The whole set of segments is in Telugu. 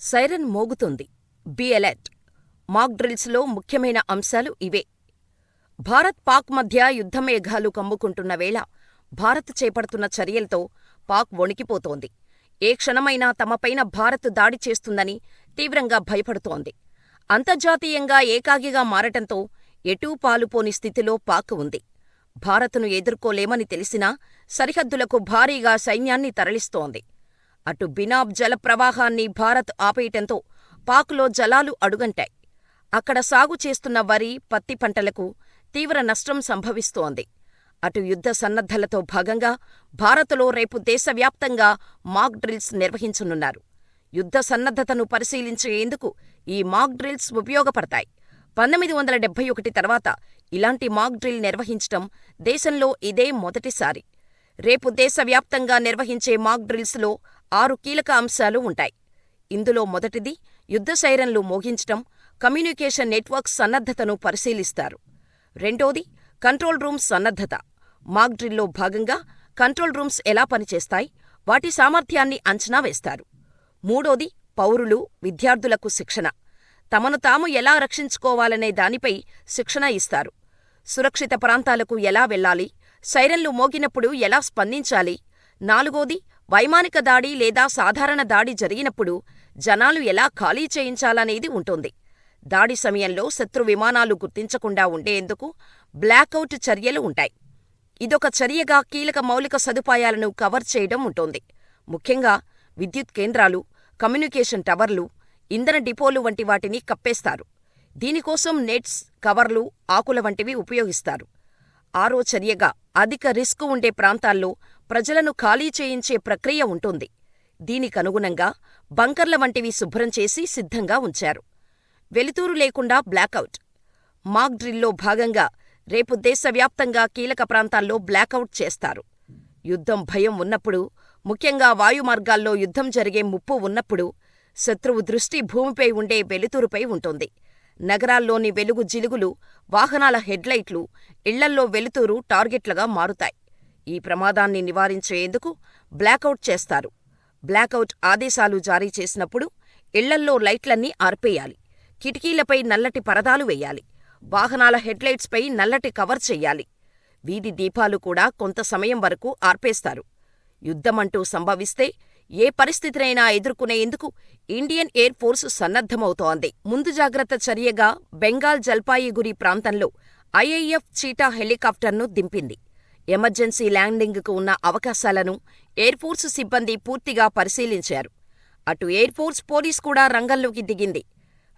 సైరన్ మోగుతోంది. Be alert. మాక్ డ్రిల్స్లో ముఖ్యమైన అంశాలు ఇవే. భారత్ పాక్ మధ్య యుద్ధమేఘాలు కమ్ముకుంటున్న వేళ భారత్ చేపడుతున్న చర్యలతో పాక్ వణికిపోతోంది. ఏ క్షణమైనా తమపైన భారత్ దాడి చేస్తుందని తీవ్రంగా భయపడుతోంది. అంతర్జాతీయంగా ఏకాకిగా మారటంతో ఎటూ పాలుపోని స్థితిలో పాక్ ఉంది. భారత్ను ఎదుర్కోలేమని తెలిసినా సరిహద్దులకు భారీగా సైన్యాన్ని తరలిస్తోంది. అటు బినాబ్ జల ప్రవాహాన్ని భారత్ ఆపేయటంతో పాక్లో జలాలు అడుగంటాయి. అక్కడ సాగు చేస్తున్న వరి, పత్తి పంటలకు తీవ్ర నష్టం సంభవిస్తోంది. అటు యుద్ధ సన్నద్ధలతో భాగంగా భారత్లో రేపు దేశవ్యాప్తంగా మాక్ డ్రిల్స్ నిర్వహించనున్నారు. యుద్ధ సన్నద్ధతను పరిశీలించేందుకు ఈ మాక్ డ్రిల్స్ ఉపయోగపడతాయి. పంతొమ్మిది వందల డెబ్బై ఒకటి తర్వాత ఇలాంటి మాక్ డ్రిల్ నిర్వహించటం దేశంలో ఇదే మొదటిసారి. రేపు దేశవ్యాప్తంగా నిర్వహించే మాక్ డ్రిల్స్లో ఆరు కీలక అంశాలు ఉంటాయి. ఇందులో మొదటిది యుద్ధ సైరన్లు మోగించటం, కమ్యూనికేషన్ నెట్వర్క్ సన్నద్ధతను పరిశీలిస్తారు. రెండోది కంట్రోల్ రూమ్ సన్నద్ధత. మాక్ డ్రిల్లో భాగంగా కంట్రోల్ రూమ్స్ ఎలా పనిచేస్తాయి, వాటి సామర్థ్యాన్ని అంచనా వేస్తారు. మూడోది పౌరులు, విద్యార్థులకు శిక్షణ. తమను తాము ఎలా రక్షించుకోవాలనే దానిపై శిక్షణ ఇస్తారు. సురక్షిత ప్రాంతాలకు ఎలా వెళ్ళాలి, సైరన్లు మోగినప్పుడు ఎలా స్పందించాలి. నాలుగోది వైమానిక దాడి లేదా సాధారణ దాడి జరిగినప్పుడు జనాలు ఎలా ఖాళీ చేయించాలనేది ఉంటుంది. దాడి సమయంలో శత్రు విమానాలు గుర్తించకుండా ఉండేందుకు బ్లాకౌట్ చర్యలు ఉంటాయి. ఇదొక చర్యగా కీలక మౌలిక సదుపాయాలను కవర్ చేయడం ఉంటుంది. ముఖ్యంగా విద్యుత్ కేంద్రాలు, కమ్యూనికేషన్ టవర్లు, ఇంధన డిపోలు వంటి వాటిని కప్పేస్తారు. దీనికోసం నెట్స్, కవర్లు, ఆకుల వంటివి ఉపయోగిస్తారు. ఆరో చర్యగా అధిక రిస్కు ఉండే ప్రాంతాల్లో ప్రజలను ఖాళీ చేయించే ప్రక్రియ ఉంటుంది. దీనికనుగుణంగా బంకర్ల వంటివి శుభ్రం చేసి సిద్ధంగా ఉంచారు. వెలుతురు లేకుండా బ్లాకౌట్. మాక్ డ్రిల్లో భాగంగా రేపు దేశవ్యాప్తంగా కీలక ప్రాంతాల్లో బ్లాకౌట్ చేస్తారు. యుద్ధం భయం ఉన్నప్పుడు, ముఖ్యంగా వాయుమార్గాల్లో యుద్ధం జరిగే ముప్పు ఉన్నప్పుడు శత్రువు దృష్టి భూమిపై ఉండే వెలుతురుపై ఉంటుంది. నగరాల్లోని వెలుగు జిలుగులు, వాహనాల హెడ్లైట్లు, ఇళ్ళల్లో వెలుతురు టార్గెట్లుగా మారుతాయి. ఈ ప్రమాదాన్ని నివారించేందుకు బ్లాకౌట్ చేస్తారు. బ్లాకౌట్ ఆదేశాలు జారీ చేసినప్పుడు ఇళ్ళల్లో లైట్లన్నీ ఆర్పేయాలి. కిటికీలపై నల్లటి పరదాలు వెయ్యాలి. వాహనాల హెడ్లైట్స్పై నల్లటి కవర్ చెయ్యాలి. వీధి దీపాలు కూడా కొంత సమయం వరకు ఆర్పేస్తారు. యుద్ధమంటూ సంభవిస్తే ఏ పరిస్థితినైనా ఎదుర్కొనేందుకు ఇండియన్ ఎయిర్ ఫోర్స్ సన్నద్ధమవుతోంది. ముందు జాగ్రత్త చర్యగా బెంగాల్ జల్పాయిగురి ప్రాంతంలో ఐఐఎఫ్ చీటా హెలికాప్టర్ను దింపింది. ఎమర్జెన్సీ ల్యాండింగ్కు ఉన్న అవకాశాలను ఎయిర్ఫోర్స్ సిబ్బంది పూర్తిగా పరిశీలించారు. అటు ఎయిర్ఫోర్స్ పోలీస్ కూడా రంగంలోకి దిగింది.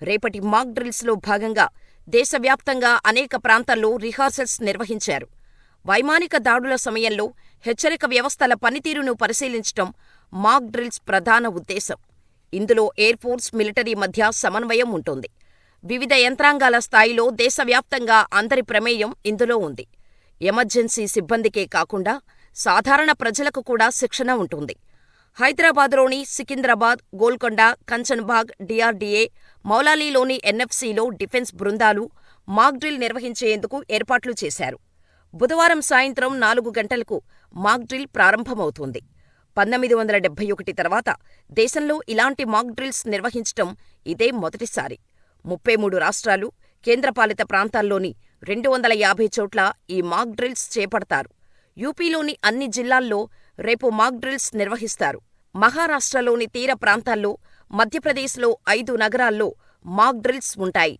రేపటి మాక్ డ్రిల్స్లో భాగంగా దేశవ్యాప్తంగా అనేక ప్రాంతాల్లో రిహార్సల్స్ నిర్వహించారు. వైమానిక దాడుల సమయంలో హెచ్చరిక వ్యవస్థల పనితీరును పరిశీలించటం మాక్ డ్రిల్స్ ప్రధాన ఉద్దేశం. ఇందులో ఎయిర్ఫోర్స్, మిలిటరీ మధ్య సమన్వయం ఉంటుంది. వివిధ యంత్రాంగాల స్థాయిలో దేశవ్యాప్తంగా అందరి ప్రమేయం ఇందులో ఉంది. ఎమర్జెన్సీ సిబ్బందికే కాకుండా సాధారణ ప్రజలకు కూడా శిక్షణ ఉంటుంది. హైదరాబాద్లోని సికింద్రాబాద్, గోల్కొండ, కంచన్బాగ్ డిఆర్డీఏ, మౌలాలీలోని ఎన్ఎఫ్సీలో డిఫెన్స్ బృందాలు మాక్ డ్రిల్ నిర్వహించేందుకు ఏర్పాట్లు చేశారు. బుధవారం సాయంత్రం నాలుగు గంటలకు మాక్ డ్రిల్ ప్రారంభమవుతుంది. పంతొమ్మిది వందల డెబ్బై ఒకటి తర్వాత దేశంలో ఇలాంటి మాక్ డ్రిల్స్ నిర్వహించటం ఇదే మొదటిసారి. ముప్పై మూడు రాష్ట్రాలు, కేంద్రపాలిత ప్రాంతాల్లోని రెండు వందల యాభై చోట్ల ఈ మాక్ డ్రిల్స్ చేపడతారు. యూపీలోని అన్ని జిల్లాల్లో రేపు మాక్ డ్రిల్స్ నిర్వహిస్తారు. మహారాష్ట్రలోని తీర ప్రాంతాల్లో, మధ్యప్రదేశ్లో ఐదు నగరాల్లో మాక్ డ్రిల్స్ ఉంటాయి.